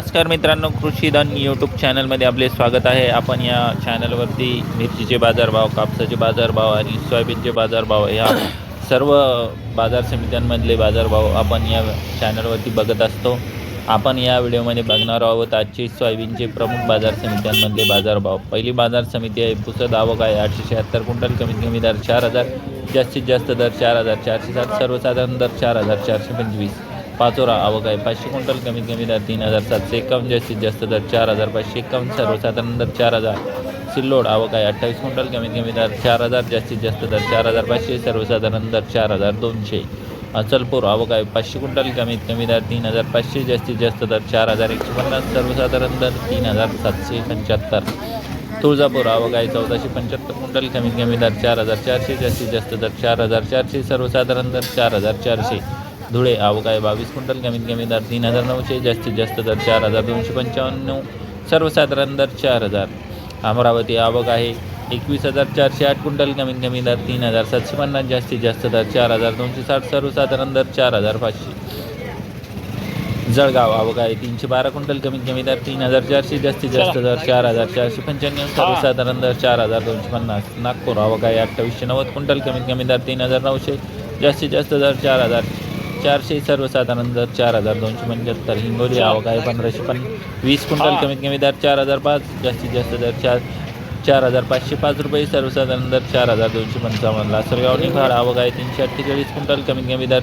नमस्कार मित्रांनो कृषीधन यूट्यूब चॅनलमध्ये आपले स्वागत आहे. आपण या चॅनलवरती मिरचीचे बाजारभाव कापसाचे बाजारभाव आणि सोयाबीनचे बाजारभाव या सर्व बाजार समित्यांमधले बाजारभाव आपण या चॅनलवरती बघत असतो. आपण या व्हिडिओमध्ये बघणार आहोत आजचे सोयाबीनचे प्रमुख बाजार समित्यांमधले बाजारभाव. पहिली बाजार समिती आहे पुसद आवक आहे आठशे शहात्तर क्विंटल कमीत कमी दर चार हजार जास्तीत जास्त दर चार हजार चारशे साठ सर्वसाधारण दर चार हजार चारशे पंचवीस. पाचोरा आवक आहे. पाचशे क्विंटल कमीत कमी दर तीन हजार सातशे एकावन्न जास्तीत जास्त दर चार हजार पाचशे एकावन्न सर्वसाधारण दर चार हजार. सिल्लोड आवक आहे. अठ्ठावीस क्विंटल कमीत कमी दर चार हजार जास्तीत जास्त दर चार हजार पाचशे सर्वसाधारण दर चार हजार दोनशे. अचलपूर आवक आहे. पाचशे क्विंटल कमीत कमी दर तीन हजार पाचशे जास्तीत जास्त दर चार हजार एकशे पन्नास सर्वसाधारण दर तीन हजार सातशे पंच्याहत्तर. तुळजापूर आवक आहे. चौदाशे पंच्याहत्तर क्विंटल कमीत कमी दर चार हजार चारशे जास्तीत जास्त दर चार हजार चारशे सर्वसाधारण दर चार हजार चारशे. धुळे आवक आहे बावीस क्विंटल कमीत कमी दर तीन हजार नऊशे जास्तीत जास्त दर चार हजार दोनशे पंचावन्न सर्वसाधारण दर चार हजार. अमरावती आवक आहे एकवीस हजार चारशे आठ क्विंटल कमीत कमी दर तीन हजार सातशे पन्नास जास्तीत जास्त दर चार हजार दोनशे साठ सर्वसाधारण दर चार हजार पाचशे. जळगाव आवक आहे तीनशे बारा क्विंटल कमीत कमी दर तीन हजार चारशे जास्तीत जास्त दर चार हजार चारशे पंच्याण्णव सर्वसाधारण दर चार हजार दोनशे पन्नास. नागपूर आवक आहे अठ्ठावीसशे नव्वद क्विंटल कमीत कमी दर तीन हजार नऊशे जास्तीत जास्त दर चार हजार चारशे सर्वसाधारण दर चार हजार दोनशे पंच्याहत्तर हिंगोली आवक आहे पंधराशे पन वीस क्विंटल कमीत कमी दर चार हजार पाच जास्तीत जास्त दर चार चार हजार पाचशे पाच रुपये सर्वसाधारण दर चार हजार दोनशे पंचावन्न लासलगाव निफाड आवक आहे तीनशे अठ्ठेचाळीस क्विंटल कमीत कमी दर